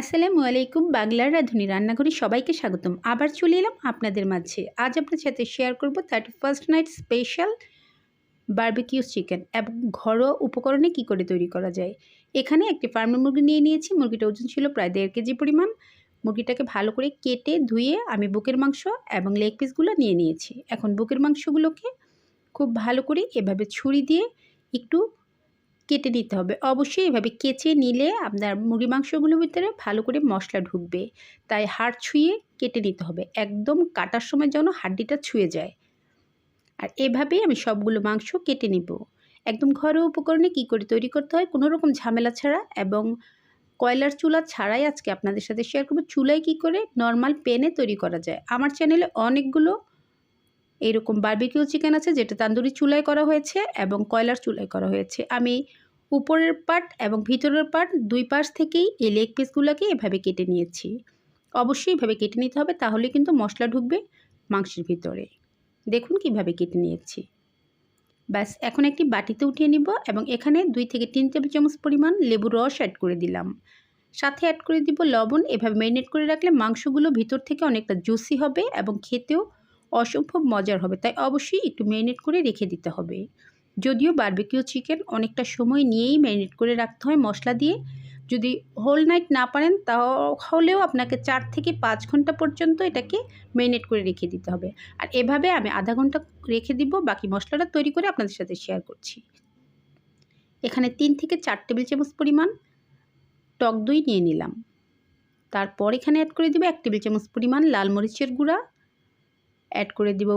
আসসালামু আলাইকুম, বাংলার রাঁধুনি রান্নাঘরে সবাইকে স্বাগতম। আবার চলে এলাম আপনাদের মাঝে। আজ আপনার সাথে শেয়ার করব thirty first night special barbecue chicken এবং ঘরোয়া উপকরণে কি করে তৈরি করা যায়। এখানে একটি ফার্মের মুরগি নিয়ে নিয়েছি। মুরগিটা ওজন ছিল প্রায় দেড় কেজি পরিমাণ। মুরগিটাকে ভালো করে কেটে ধুয়ে আমি বুকের মাংস এবং লেগ পিসগুলো নিয়ে নিয়েছি। এখন বুকের মাংসগুলোকে খুব ভালো করে এভাবে ছুরি দিয়ে একটু কেটে নিতে হবে। অবশ্যই এভাবে কেচে নিলে আপনার মুরগি মাংসগুলোর ভিতরে ভালো করে মশলা ঢুকবে। তাই হাড় ছুঁয়ে কেটে নিতে হবে। একদম কাটার সময় যেন হাড্ডিটা ছুঁয়ে যায়। আর এভাবেই আমি সবগুলো মাংস কেটে নিব। একদম ঘরোয়া উপকরণে কী করে তৈরি করতে হয় কোনো রকম ঝামেলা ছাড়া এবং কয়লার চুলা ছাড়াই আজকে আপনাদের সাথে শেয়ার করব। চুলায় কী করে নর্মাল পেনে তৈরি করা যায়। আমার চ্যানেলে অনেকগুলো এইরকম বার্বিকিউ চিকেন আছে, যেটা তান্দুরি চুলায় করা হয়েছে এবং কয়লার চুলায় করা হয়েছে। আমি উপরের পার্ট এবং ভিতরের পার্ট দুই পাশ থেকেই এই লেগ পিসগুলোকে এভাবে কেটে নিয়েছি। অবশ্যই এভাবে কেটে নিতে হবে, তাহলে কিন্তু মশলা ঢুকবে মাংসের ভিতরে। দেখুন কীভাবে কেটে নিয়েছি। ব্যাস, এখন একটি বাটিতে উঠিয়ে নিব এবং এখানে দুই থেকে তিন টেবিল চামচ পরিমাণ লেবু রস অ্যাড করে দিলাম। সাথে অ্যাড করে দিব লবণ, এভাবে ম্যারিনেট করে রাখলে মাংসগুলো ভিতর থেকে অনেকটা জুসি হবে এবং খেতেও অসম্ভব মজার হবে, তাই অবশ্যই একটু ম্যারিনেট করে রেখে দিতে হবে। যদিও বারবিকিউ চিকেন অনেকটা সময় নিয়েই ম্যারিনেট করে রাখতে হয় মশলা দিয়ে। যদি হোল নাইট না পারেন তাহলেও আপনাকে চার থেকে পাঁচ ঘণ্টা পর্যন্ত এটাকে ম্যারিনেট করে রেখে দিতে হবে। আর এভাবে আমি আধা ঘণ্টা রেখে দিব, বাকি মশলাটা তৈরি করে আপনাদের সাথে শেয়ার করছি। এখানে তিন থেকে চার টেবিল চামচ পরিমাণ টক দই নিয়ে নিলাম। তারপর এখানে অ্যাড করে দিব এক টেবিল চামচ পরিমাণ লাল মরিচের গুঁড়া। অ্যাড করে দিব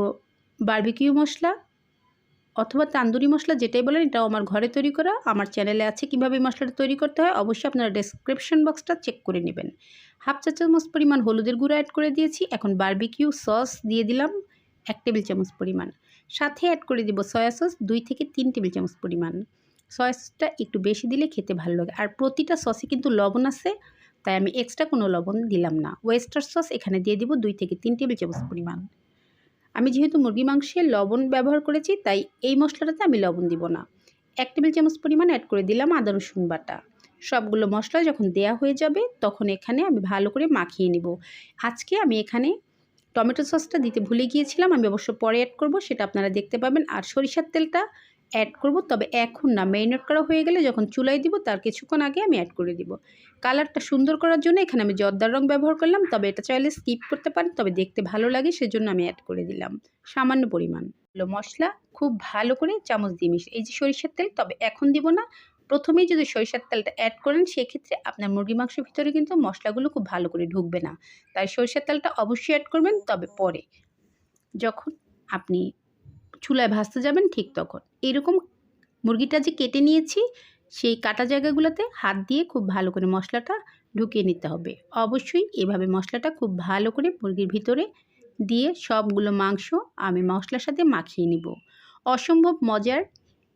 বারবিকিউ মশলা অথবা তান্দুরি মশলা যেটাই বলেন, এটাও আমার ঘরে তৈরি করা। আমার চ্যানেলে আছে কীভাবে মশলাটা তৈরি করতে হয়, অবশ্যই আপনারা ডেসক্রিপশন বক্সটা চেক করে নেবেন। হাফ চা চামচ পরিমাণ হলুদের গুঁড়ো অ্যাড করে দিয়েছি, এখন বারবিকিউ সস দিয়ে দিলাম এক টেবিল চামচ পরিমাণ। সাথে অ্যাড করে দিব সয়া সস দুই থেকে তিন টেবিল চামচ পরিমাণ। সয়া সসটা একটু বেশি দিলে খেতে ভালো লাগে। আর প্রতিটা সসে কিন্তু লবণ আছে, তাই আমি এক্সট্রা কোনো লবণ দিলাম না। ওয়েস্টার সস এখানে দিয়ে দিব দুই থেকে তিন টেবিল চামচ পরিমাণ। আমি যেহেতু মুরগি মাংসে লবণ ব্যবহার করেছি, তাই এই মশলাটাতে আমি লবণ দিব না। এক টেবিল চামচ পরিমাণ অ্যাড করে দিলাম আদা, রসুন বাটা। সবগুলো মশলা যখন দেয়া হয়ে যাবে, তখন এখানে আমি ভালো করে মাখিয়ে নিব। আজকে আমি এখানে টমেটো সসটা দিতে ভুলে গিয়েছিলাম, আমি অবশ্য পরে অ্যাড করব, সেটা আপনারা দেখতে পাবেন। আর সরিষার তেলটা অ্যাড করব। তবে এখন না ম্যারিনেট করা হয়ে গেলে যখন চুলাই দিব, তার কিছুক্ষণ আগে আমি অ্যাড করে দিব। কালারটা সুন্দর করার জন্য এখানে আমি জর্দার রং ব্যবহার করলাম। তবে এটা চাইলে স্কিপ করতে পারেন, তবে দেখতে ভালো লাগে, সেজন্য আমি অ্যাড করে দিলাম। সামান্য পরিমাণ। হলো মশলা, খুব ভালো করে চামচ দিয়ে মিশে এই যে সরিষার তেল, তবে এখন দিব না। প্রথমেই যদি সরিষার তেলটা অ্যাড করেন, সেক্ষেত্রে আপনার মুরগি মাংসের ভিতরে কিন্তু মশলাগুলো খুব ভালো করে ঢুকবে না। তাই সরিষার তেলটা অবশ্যই অ্যাড করবেন, তবে পরে, যখন আপনি চুলায় ভাজতে যাবেন ঠিক তখন। এরকম মুরগিটা যে কেটে নিয়েছি, সেই কাটা জায়গাগুলোতে হাত দিয়ে খুব ভালো করে মশলাটা ঢুকিয়ে নিতে হবে। অবশ্যই এভাবে মশলাটা খুব ভালো করে মুরগির ভিতরে দিয়ে সবগুলো মাংস আমি মশলার সাথে মাখিয়ে নিব। অসম্ভব মজার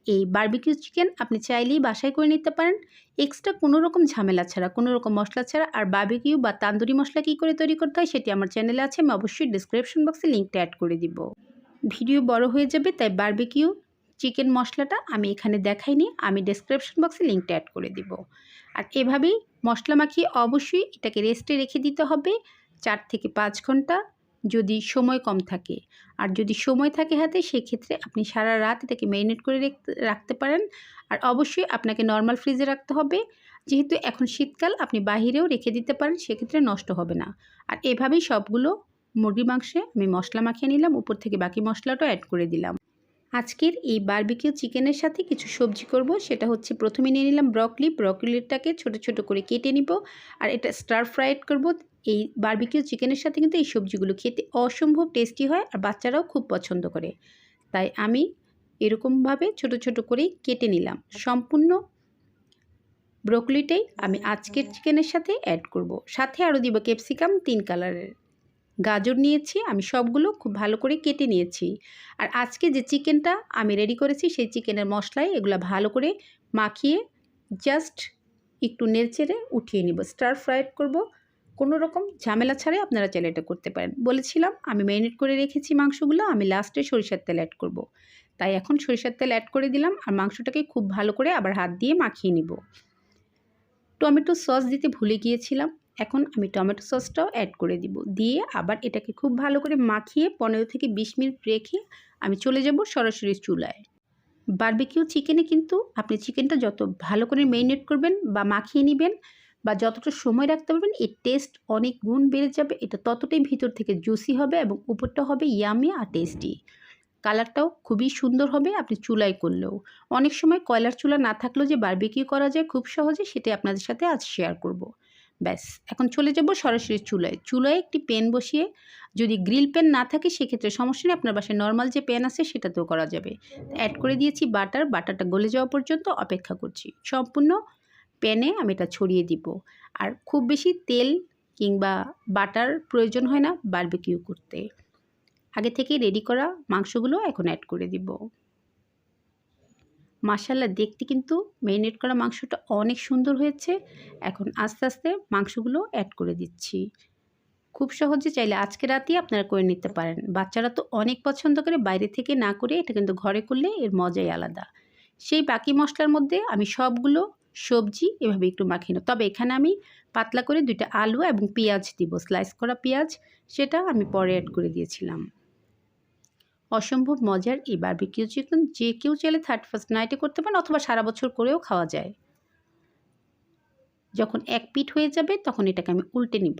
এই বার্বিকিউ চিকেন আপনি চাইলেই বাসায় করে নিতে পারেন। এক্সট্রা কোনো রকম ঝামেলা ছাড়া, কোনো রকম মশলা ছাড়া। আর বার্বিকিউ বা তান্দুরি মশলা কী করে তৈরি করতে হয় সেটি আমার চ্যানেলে আছে, আমি অবশ্যই ডিসক্রিপশন বক্সে লিঙ্কটা অ্যাড করে দিব। ভিডিও বড় হয়ে যাবে, তাই বার্বিকিউ চিকেন মশলাটা আমি এখানে দেখাইনি, আমি ডেসক্রিপশন বক্সে লিঙ্কটা অ্যাড করে দিব। আর এভাবেই মশলা মাখিয়ে অবশ্যই এটাকে রেস্টে রেখে দিতে হবে চার থেকে পাঁচ ঘণ্টা, যদি সময় কম থাকে। আর যদি সময় থাকে হাতে, সেক্ষেত্রে আপনি সারা রাত এটাকে ম্যারিনেট করে রাখতে পারেন। আর অবশ্যই আপনাকে নর্মাল ফ্রিজে রাখতে হবে। যেহেতু এখন শীতকাল, আপনি বাহিরেও রেখে দিতে পারেন, সেক্ষেত্রে নষ্ট হবে না। আর এভাবেই সবগুলো মুরগি মাংসে আমি মশলা মাখিয়ে নিলাম, উপর থেকে বাকি মশলাটাও অ্যাড করে দিলাম। আজকের এই বারবিকিউ চিকেনের সাথে কিছু সবজি করব, সেটা হচ্ছে প্রথমে নিয়ে নিলাম ব্রকলি ব্রকলিটাকে ছোট ছোট করে কেটে নিব, আর এটা স্টার ফ্রাইড করব। এই বারবিকিউ চিকেনের সাথে কিন্তু এই সবজিগুলো খেতে অসম্ভব টেস্টি হয় আর বাচ্চারাও খুব পছন্দ করে। তাই আমি এরকমভাবে ছোট ছোট করেই কেটে নিলাম। সম্পূর্ণ ব্রকলিটাই আমি আজকের চিকেনের সাথে অ্যাড করব। সাথে আরও দিব ক্যাপসিকাম তিন কালারের গাজর নিয়েছি, আমি সবগুলো খুব ভালো করে কেটে নিয়েছি। আর আজকে যে চিকেনটা আমি রেডি করেছি, সেই চিকেনের মশলায় এগুলো ভালো করে মাখিয়ে জাস্ট একটু নেড়চেড়ে উঠিয়ে নিব। স্টার ফ্রাইড করব। কোনো রকম ঝামেলা ছাড়াই আপনারা চাইলে এটা করতে পারেন। বলেছিলাম, আমি ম্যারিনেট করে রেখেছি মাংসগুলো, আমি লাস্টে সরিষার তেল অ্যাড করব। তাই এখন সরিষার তেল অ্যাড করে দিলাম আর মাংসটাকে খুব ভালো করে আবার হাত দিয়ে মাখিয়ে নিব। টমেটো সস দিতে ভুলে গিয়েছিলাম। এখন আমি টমেটো সসটাও অ্যাড করে দিব। দিয়ে আবার এটাকে খুব ভালো করে মাখিয়ে পনেরো থেকে বিশ মিনিট রেখে আমি চলে যাব সরাসরি চুলায়। বারবিকিউ চিকেনে কিন্তু আপনি চিকেনটা যত ভালো করে মেরিনেট করবেন বা মাখিয়ে নেবেন বা যতটা সময় রাখতে পারবেন, এর টেস্ট অনেক গুণ বেড়ে যাবে। এটা ততটাই ভিতর থেকে জুসি হবে এবং উপরটা হবে ইয়ামি আর টেস্টি কালারটাও খুবই সুন্দর হবে আপনি চুলায় করলেও। অনেক সময় কয়লার চুলা না থাকলেও যে বারবিকিউ করা যায় খুব সহজে সেটাই আপনাদের সাথে আজ শেয়ার করব। ব্যাস, এখন চলে যাব সরাসরি চুলায়। চুলায় একটি প্যান বসিয়ে যদি গ্রিল প্যান না থাকে, সেক্ষেত্রে সমস্যা নেই, আপনার বাসায় নর্মাল যে প্যান আছে, সেটাতেও করা যাবে। অ্যাড করে দিয়েছি বাটার, বাটারটা গলে যাওয়া পর্যন্ত অপেক্ষা করছি। সম্পূর্ণ প্যানে আমি এটা ছড়িয়ে দিব। আর খুব বেশি তেল কিংবা বাটার প্রয়োজন হয় না বারবিকিউ করতে। আগে থেকে রেডি করা মাংসগুলো এখন অ্যাড করে দিব। মাসাল্লা দেখতে কিন্তু মেরিনেট করা মাংসটা অনেক সুন্দর হয়েছে। এখন আস্তে আস্তে মাংসগুলো অ্যাড করে দিচ্ছি। খুব সহজে চাইলে আজকে রাতেই আপনারা করে নিতে পারেন। বাচ্চারা তো অনেক পছন্দ করে, বাইরে থেকে না করে এটা কিন্তু ঘরে করলে এর মজাই আলাদা। সেই বাকি মশলার মধ্যে আমি সবগুলো সবজি এভাবে একটু মাখিয়ে নেব। তবে এখানে আমি পাতলা করে দুইটা আলু এবং পেঁয়াজ দিব স্লাইস করা পেঁয়াজ, সেটা আমি পরে অ্যাড করে দিয়েছিলাম। অসম্ভব মজার এই বারবিকিউ চিকেন যে কেউ চাইলে থার্টি ফার্স্ট নাইটে করতে পারেন অথবা সারা বছর করেও খাওয়া যায়। যখন এক পিঠ হয়ে যাবে তখন এটাকে আমি উল্টে নিব।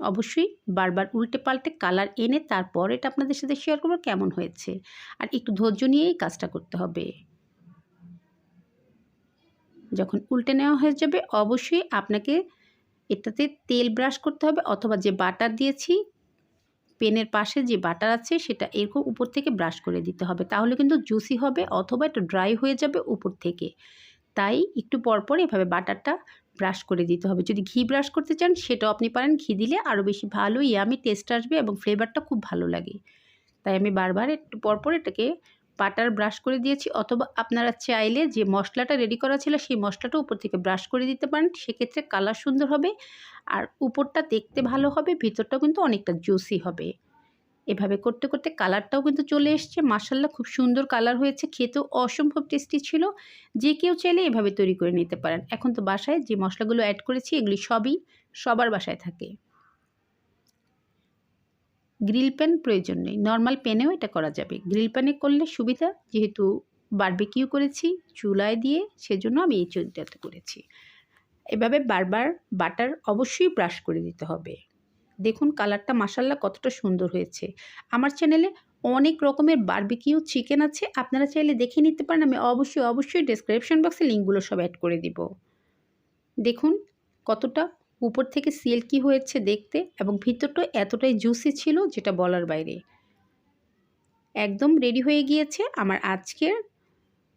অবশ্যই বারবার উল্টে পাল্টে কালার এনে তারপর এটা আপনাদের সাথে শেয়ার করব কেমন হয়েছে। আর একটু ধৈর্য নিয়েই কাজটা করতে হবে। যখন উল্টে নেওয়া হয়ে যাবে অবশ্যই আপনাকে এটাতে তেল ব্রাশ করতে হবে অথবা যে বাটার দিয়েছি পেনের পাশে যে বাটার আছে সেটা এরকম উপর থেকে ব্রাশ করে দিতে হবে। তাহলে কিন্তু জুসি হবে অথবা একটু ড্রাই হয়ে যাবে উপর থেকে। তাই একটু পরপর এভাবে বাটারটা ব্রাশ করে দিতে হবে। যদি ঘি ব্রাশ করতে চান সেটাও আপনি পারেন। ঘি দিলে আরও বেশি ভালো, ইয়ামি টেস্ট আসবে এবং ফ্লেভারটা খুব ভালো লাগে। তাই আমি বারবার একটু পরপর এটাকে বাটার ব্রাশ করে দিয়েছি অথবা আপনারা চাইলে যে মশলাটা রেডি করা ছিল সেই মশলাটা উপর থেকে ব্রাশ করে দিতে পারেন। সেক্ষেত্রে কালার সুন্দর হবে আর উপরটা দেখতে ভালো হবে, ভিতরটাও কিন্তু অনেকটা জুসি হবে। এভাবে করতে করতে কালারটাও কিন্তু চলে এসছে। মাসাল্লা খুব সুন্দর কালার হয়েছে। খেতেও অসম্ভব টেস্টি ছিল। যে কেউ চাইলে এভাবে তৈরি করে নিতে পারেন। এখন তো বাসায় যে মশলাগুলো অ্যাড করেছি এগুলি সবই সবার বাসায় থাকে। গ্রিল প্যান প্রয়োজন নেই। নর্মাল প্যানেও এটা করা যাবে। গ্রিল প্যানে করলে সুবিধা, যেহেতু বারবিকিউ করেছি চুলায় দিয়ে, সেজন্য আমি এই চুলটাতে করেছি। এভাবে বারবার বাটার অবশ্যই ব্রাশ করে দিতে হবে। দেখুন কালারটা মাসাল্লা কতটা সুন্দর হয়েছে। আমার চ্যানেলে অনেক রকমের বারবিকিউ চিকেন আছে, আপনারা চাইলে দেখে নিতে পারেন। আমি অবশ্যই অবশ্যই ডেসক্রিপশন বক্সে লিঙ্কগুলো সব অ্যাড করে দিব। দেখুন কতটা উপর থেকে সিল্কি হয়েছে দেখতে এবং ভিতরটা এতটাই জুসি ছিল যেটা বলার বাইরে। একদম রেডি হয়ে গিয়েছে আমার আজকের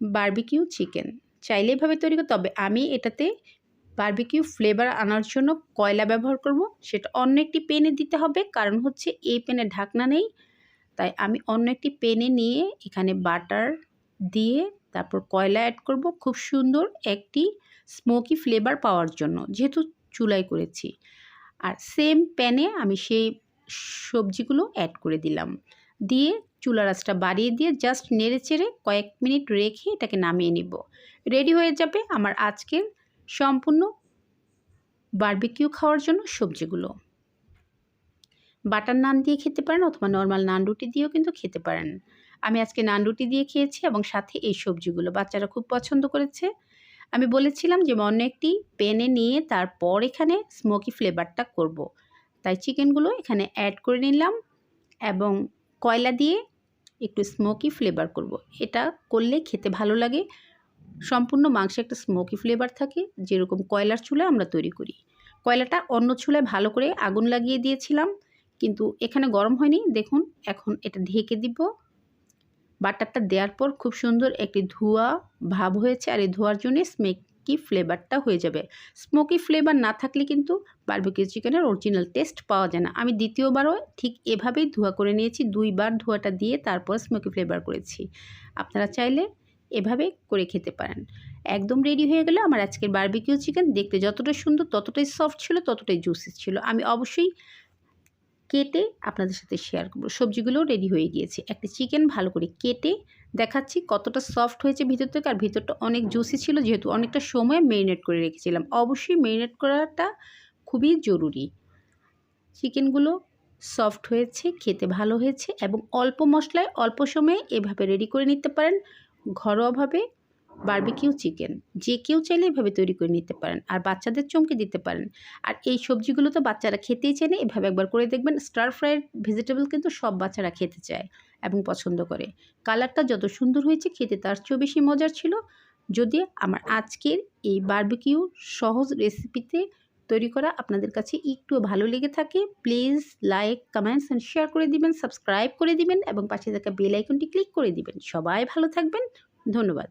বারবিকিউ চিকেন। চাইলে এভাবে তৈরি করতে তবে আমি এটাতে বার্বিকিউ ফ্লেভার আনার জন্য কয়লা ব্যবহার করব সেটা অন্য একটি পেনে দিতে হবে। কারণ হচ্ছে এই পেনে ঢাকনা নেই। তাই আমি অন্য একটি পেনে নিয়ে এখানে বাটার দিয়ে তারপর কয়লা অ্যাড করব। খুব সুন্দর একটি স্মোকি ফ্লেভার পাওয়ার জন্য। যেহেতু চুলাই করেছি। আর সেম প্যানে আমি সেই সবজিগুলো অ্যাড করে দিলাম। দিয়ে চুলা আঁচটা বাড়িয়ে দিয়ে জাস্ট নেড়ে চেড়ে কয়েক মিনিট রেখে এটাকে নামিয়ে নিব। রেডি হয়ে যাবে আমার আজকের সম্পূর্ণ বারবিকিউ খাওয়ার জন্য সবজিগুলো। বাটার নান দিয়ে খেতে পারেন অথবা নর্মাল নান রুটি দিয়েও কিন্তু খেতে পারেন। আমি আজকে নান রুটি দিয়ে খেয়েছি এবং সাথে এই সবজিগুলো। বাচ্চারা খুব পছন্দ করেছে। আমি বলেছিলাম যে অন্য একটি পেনে নিয়ে তারপর এখানে স্মোকি ফ্লেভারটা করব। তাই চিকেনগুলো এখানে অ্যাড করে নিলাম এবং কয়লা দিয়ে একটু স্মোকি ফ্লেভার করব। এটা করলে খেতে ভালো লাগে। সম্পূর্ণ মাংসে একটা স্মোকি ফ্লেভার থাকে। যেরকম কয়লার চুলায় আমরা তৈরি করি। কয়লাটা অন্য চুলায় ভালো করে আগুন লাগিয়ে দিয়েছিলাম। কিন্তু এখানে গরম হয়নি। দেখুন, এখন এটা ঢেকে দিব। বাটারটা দেওয়ার পর খুব সুন্দর একটি ধোয়া ভাব হয়েছে আর এই ধোয়ার জন্যে স্মেকি ফ্লেভারটা হয়ে যাবে। স্মোকি ফ্লেভার না থাকলে কিন্তু বারবিকিউ চিকেনের অরিজিনাল টেস্ট পাওয়া যায় না। আমি দ্বিতীয়বারও ঠিক এভাবেই ধোয়া করে নিয়েছি। দুইবার ধোয়াটা দিয়ে তারপর স্মোকি ফ্লেভার করেছি। আপনারা চাইলে এভাবে করে খেতে পারেন। একদম রেডি হয়ে গেলে আমার আজকের বার্বিকিউ চিকেন দেখতে যতটা সুন্দর, ততটাই সফট ছিল, ততটাই জুসি ছিল। আমি অবশ্যই কেটে আপনাদের সাথে শেয়ার করব। সবজিগুলো রেডি হয়ে গিয়েছে। একটা চিকেন ভালো করে কেটে দেখাচ্ছি কতটা সফট হয়েছে ভিতর থেকে আর ভিতরটা অনেক জুসি ছিল যেহেতু অনেকটা সময় মেরিনেট করে রেখেছিলাম। অবশ্যই মেরিনেট করাটা খুবই জরুরি। চিকেনগুলো সফট হয়েছে, খেতে ভালো হয়েছে এবং অল্প মশলায় অল্প সময়ে এভাবে রেডি করে নিতে পারেন। ঘরোয়াভাবে বারবিকিউ চিকেন। যে কেউ চাইলে এভাবে তৈরি করে নিতে পারেন আর বাচ্চাদের চমকে দিতে পারেন। আর এই সবজিগুলো তো বাচ্চারা খেতেই চায় না এভাবে একবার করে দেখবেন স্টার ফ্রাইড ভেজিটেবল কিন্তু সব বাচ্চারা খেতে চায় এবং পছন্দ করে। কালারটা যত সুন্দর হয়েছে খেতে তার চেয়েও বেশি মজার ছিল। যদি আমার আজকের এই বারবিকিউ সহজ রেসিপিতে তৈরি করা আপনাদের কাছে একটু ভালো লেগে থাকে please like comments and share করে দিবেন সাবস্ক্রাইব করে দিবেন এবং পাশে থাকা বেল আইকনটি ক্লিক করে দিবেন। সবাই ভালো থাকবেন। ধন্যবাদ।